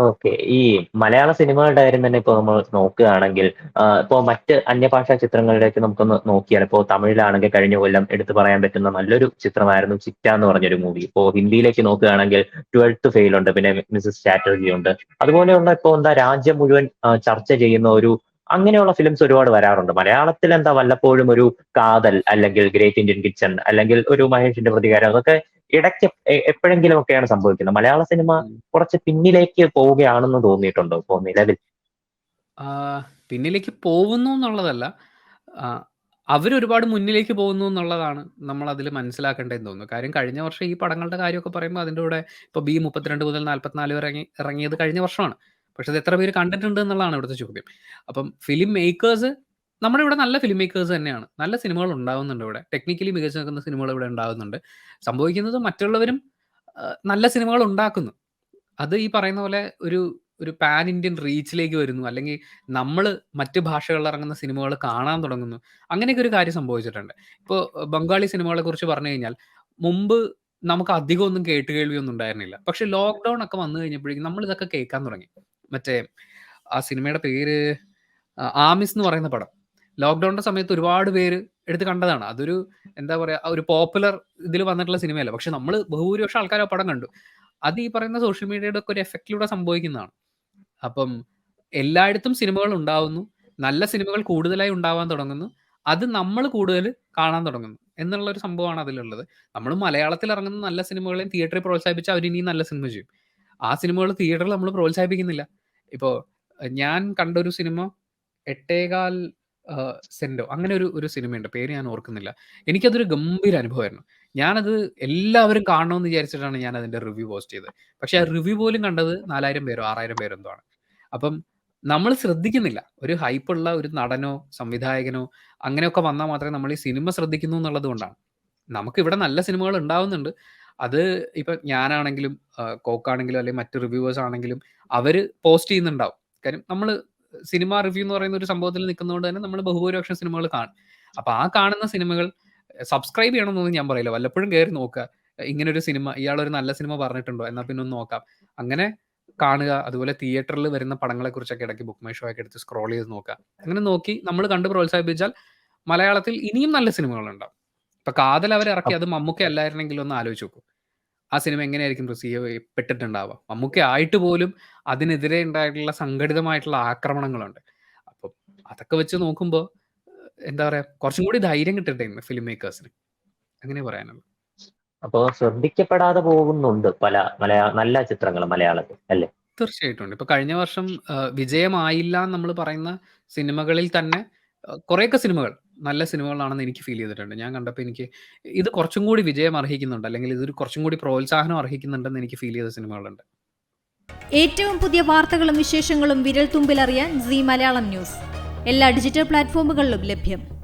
Okay. ഈ മലയാള സിനിമകളുടെ കാര്യം തന്നെ ഇപ്പൊ നമ്മൾ നോക്കുകയാണെങ്കിൽ ഇപ്പോൾ ഇപ്പൊ മറ്റ് അന്യഭാഷാ ചിത്രങ്ങളിലേക്ക് നമുക്കൊന്ന് നോക്കിയാൽ ഇപ്പോൾ തമിഴിലാണെങ്കിൽ കഴിഞ്ഞ കൊല്ലം എടുത്തു പറയാൻ പറ്റുന്ന നല്ലൊരു ചിത്രമായിരുന്നു 'ചിറ്റ' എന്ന് പറഞ്ഞൊരു മൂവി. ഇപ്പോൾ ഹിന്ദിയിലേക്ക് നോക്കുകയാണെങ്കിൽ 'ട്വൽത്ത് ഫെയിൽ' ഉണ്ട്. പിന്നെ 'മിസസ് ചാറ്റർജി' ഉണ്ട്. അതുപോലെയുള്ള ഇപ്പോൾ എന്താ രാജ്യം മുഴുവൻ ചർച്ച ചെയ്യുന്ന ഒരു അങ്ങനെയുള്ള ഫിലിംസ് ഒരുപാട് വരാറുണ്ട്. മലയാളത്തിൽ എന്താ വല്ലപ്പോഴും ഒരു 'കാതൽ' അല്ലെങ്കിൽ 'ഗ്രേറ്റ് ഇന്ത്യൻ കിച്ചൺ' അല്ലെങ്കിൽ ഒരു 'മഹേഷിന്റെ പ്രതികാരം' അതൊക്കെ ഇടയ്ക്ക് എപ്പോഴെങ്കിലും ഒക്കെയാണ് സംഭവിക്കുന്നത്. മലയാള സിനിമ കുറച്ച് പിന്നിലേക്ക് പോവുകയാണെന്ന് തോന്നിയിട്ടുണ്ടോ ഇപ്പോ നിലവിൽ? പിന്നിലേക്ക് പോകുന്നു എന്നുള്ളതല്ല. അവരൊരുപാട് മുന്നിലേക്ക് പോകുന്നു എന്നുള്ളതാണ് നമ്മൾ അതിൽ മനസ്സിലാക്കേണ്ടതെന്ന് തോന്നുന്നു. കാര്യം കഴിഞ്ഞ വർഷം ഈ പടങ്ങളുടെ കാര്യമൊക്കെ പറയുമ്പോൾ അതിന്റെ കൂടെ ഇപ്പോൾ 'ബി 32' മുതൽ 44 വരെ ഇറങ്ങി ഇറങ്ങിയത് കഴിഞ്ഞ വർഷമാണ്. പക്ഷെ അത് എത്ര പേര് കണ്ടിട്ടുണ്ട് എന്നുള്ളതാണ് ഇവിടുത്തെ ചോദ്യം. അപ്പം ഫിലിം മേക്കേഴ്സ് നമ്മുടെ ഇവിടെ നല്ല ഫിലിം മേക്കേഴ്സ് തന്നെയാണ്. നല്ല സിനിമകൾ ഉണ്ടാവുന്നുണ്ട് ഇവിടെ. ടെക്നിക്കലി മികച്ചു നിൽക്കുന്ന സിനിമകൾ ഇവിടെ ഉണ്ടാവുന്നുണ്ട്. സംഭവിക്കുന്നത് മറ്റുള്ളവരും നല്ല സിനിമകൾ ഉണ്ടാക്കുന്നു. അത് ഈ പറയുന്ന പോലെ ഒരു ഒരു പാൻ ഇന്ത്യൻ റീച്ചിലേക്ക് വരുന്നു. അല്ലെങ്കിൽ നമ്മൾ മറ്റ് ഭാഷകളിൽ ഇറങ്ങുന്ന സിനിമകൾ കാണാൻ തുടങ്ങുന്നു. അങ്ങനെയൊക്കെ ഒരു കാര്യം സംഭവിച്ചിട്ടുണ്ട്. ഇപ്പോൾ ബംഗാളി സിനിമകളെ കുറിച്ച് പറഞ്ഞു കഴിഞ്ഞാൽ മുമ്പ് നമുക്ക് അധികം ഒന്നും കേട്ട് കേൾവിയൊന്നും ഉണ്ടായിരുന്നില്ല. പക്ഷെ ലോക്ക്ഡൗൺ ഒക്കെ വന്നു കഴിഞ്ഞപ്പോഴേക്കും നമ്മൾ ഇതൊക്കെ കേൾക്കാൻ തുടങ്ങി. മറ്റേ ആ സിനിമയുടെ പേര് 'ആമിസ്' എന്ന് പറയുന്ന പടം. ലോക്ക്ഡൗണിന്റെ സമയത്ത് ഒരുപാട് പേര് എടുത്ത് കണ്ടതാണ്. അതൊരു എന്താ പറയാ ഒരു പോപ്പുലർ ഇതിൽ വന്നിട്ടുള്ള സിനിമയല്ല. പക്ഷെ നമ്മൾ ബഹുഭൂരിപക്ഷം ആൾക്കാർ പടം കണ്ടു. അത് ഈ പറയുന്ന സോഷ്യൽ മീഡിയയുടെ ഒക്കെ ഒരു എഫക്റ്റിലൂടെ സംഭവിക്കുന്നതാണ്. അപ്പം എല്ലായിടത്തും സിനിമകൾ ഉണ്ടാവുന്നു. നല്ല സിനിമകൾ കൂടുതലായി ഉണ്ടാവാൻ തുടങ്ങുന്നു. അത് നമ്മൾ കൂടുതൽ കാണാൻ തുടങ്ങുന്നു. എന്നുള്ള ഒരു സംഭവമാണ് അതിലുള്ളത്. നമ്മൾ മലയാളത്തിൽ ഇറങ്ങുന്ന നല്ല സിനിമകളെയും തിയേറ്ററിൽ പ്രോത്സാഹിപ്പിച്ച് അവർ ഇനിയും നല്ല സിനിമ ചെയ്യും. ആ സിനിമകൾ തിയേറ്ററിൽ നമ്മൾ പ്രോത്സാഹിപ്പിക്കുന്നില്ല. ഇപ്പോൾ ഞാൻ കണ്ടൊരു സിനിമ 'എട്ടേകാൽ സെൻഡോ അങ്ങനെ ഒരു ഒരു സിനിമയുണ്ട്. പേര് ഞാൻ ഓർക്കുന്നില്ല. എനിക്കതൊരു ഗംഭീര അനുഭവമായിരുന്നു. ഞാനത് എല്ലാവരും കാണണമെന്ന് വിചാരിച്ചിട്ടാണ് ഞാൻ അതിന്റെ റിവ്യൂ പോസ്റ്റ് ചെയ്തത്. പക്ഷെ ആ റിവ്യൂ പോലും കണ്ടത് 4000 പേരോ 6000 പേരോ എന്തോ ആണ്. അപ്പം നമ്മൾ ശ്രദ്ധിക്കുന്നില്ല. ഒരു ഹൈപ്പുള്ള ഒരു നടനോ, സംവിധായകനോ അങ്ങനെയൊക്കെ വന്നാൽ മാത്രമേ നമ്മൾ ഈ സിനിമ ശ്രദ്ധിക്കുന്നു എന്നുള്ളത് കൊണ്ടാണ്. നമുക്കിവിടെ നല്ല സിനിമകൾ ഉണ്ടാവുന്നുണ്ട്. അത് ഇപ്പൊ ഞാനാണെങ്കിലും കോക്കാണെങ്കിലും അല്ലെങ്കിൽ മറ്റു റിവ്യൂവേഴ്സ് ആണെങ്കിലും അവർ പോസ്റ്റ് ചെയ്യുന്നുണ്ടാവും. കാര്യം നമ്മൾ സിനിമ റിവ്യൂ എന്ന് പറയുന്ന ഒരു സംഭവത്തിൽ നിൽക്കുന്നതുകൊണ്ട് തന്നെ നമ്മൾ ബഹുഭൂരിപക്ഷം സിനിമകൾ കാണും. അപ്പൊ ആ കാണുന്ന സിനിമകൾ സബ്സ്ക്രൈബ് ചെയ്യണമെന്നൊന്നും ഞാൻ പറയില്ല. വല്ലപ്പോഴും കയറി നോക്കുക. ഇങ്ങനെ ഒരു സിനിമ ഇയാൾ ഒരു നല്ല സിനിമ പറഞ്ഞിട്ടുണ്ടോ? എന്നാൽ പിന്നെ ഒന്ന് നോക്കാം. അങ്ങനെ കാണുക. അതുപോലെ തിയേറ്ററിൽ വരുന്ന പടങ്ങളെ കുറിച്ചൊക്കെ ഇടയ്ക്ക് ബുക്ക് മൈ ഷോ ഒക്കെ എടുത്ത് സ്ക്രോൾ ചെയ്ത് നോക്കുക. അങ്ങനെ നോക്കി നമ്മൾ കണ്ട് പ്രോത്സാഹിപ്പിച്ചാൽ മലയാളത്തിൽ ഇനിയും നല്ല സിനിമകളുണ്ടാവും. ഇപ്പൊ 'കാതൽ' അവർ ഇറക്കി അത് മമ്മൂക്ക അല്ലായിരുന്നെങ്കിൽ ഒന്ന് ആലോചിച്ച് നോക്കൂ. ആ സിനിമ എങ്ങനെയായിരിക്കും റിസീവ് ചെയ്യപ്പെട്ടിട്ടുണ്ടാവുക? മമ്മൂക്ക ആയിട്ട് പോലും അതിനെതിരെ ഉണ്ടായിട്ടുള്ള സംഘടിതമായിട്ടുള്ള ആക്രമണങ്ങളുണ്ട്. അപ്പം അതൊക്കെ വെച്ച് നോക്കുമ്പോൾ എന്താ പറയാ കുറച്ചും കൂടി ധൈര്യം കിട്ടട്ടെ ഫിലിം മേക്കേഴ്സിന്. അങ്ങനെ പറയാനുള്ളൂ. അപ്പൊ ശ്രദ്ധിക്കപ്പെടാതെ പോകുന്നുണ്ട് പല മലയാള നല്ല ചിത്രങ്ങൾ മലയാളത്തിൽ അല്ലേ? തീർച്ചയായിട്ടും ഉണ്ട്. ഇപ്പൊ കഴിഞ്ഞ വർഷം വിജയമായില്ല എന്ന് നമ്മൾ പറയുന്ന സിനിമകളിൽ തന്നെ കുറെയൊക്കെ സിനിമകൾ നല്ല സിനിമകളാണെന്ന് എനിക്ക് ഫീൽ ചെയ്തിട്ടുണ്ട്. ഞാൻ കണ്ടപ്പോൾ എനിക്ക് ഇത് കുറച്ചും കൂടി വിജയം അർഹിക്കുന്നുണ്ട്. അല്ലെങ്കിൽ ഇതൊരു കുറച്ചും കൂടി പ്രോത്സാഹനം അർഹിക്കുന്നുണ്ടെന്ന് എനിക്ക് ഫീൽ ചെയ്ത സിനിമകളുണ്ട്. ഏറ്റവും പുതിയ വാർത്തകളും വിശേഷങ്ങളും വിരൽ തുമ്പിലറിയാൻ സി മലയാളം ന്യൂസ് എല്ലാ ഡിജിറ്റൽ പ്ലാറ്റ്ഫോമുകളിലും ലഭ്യം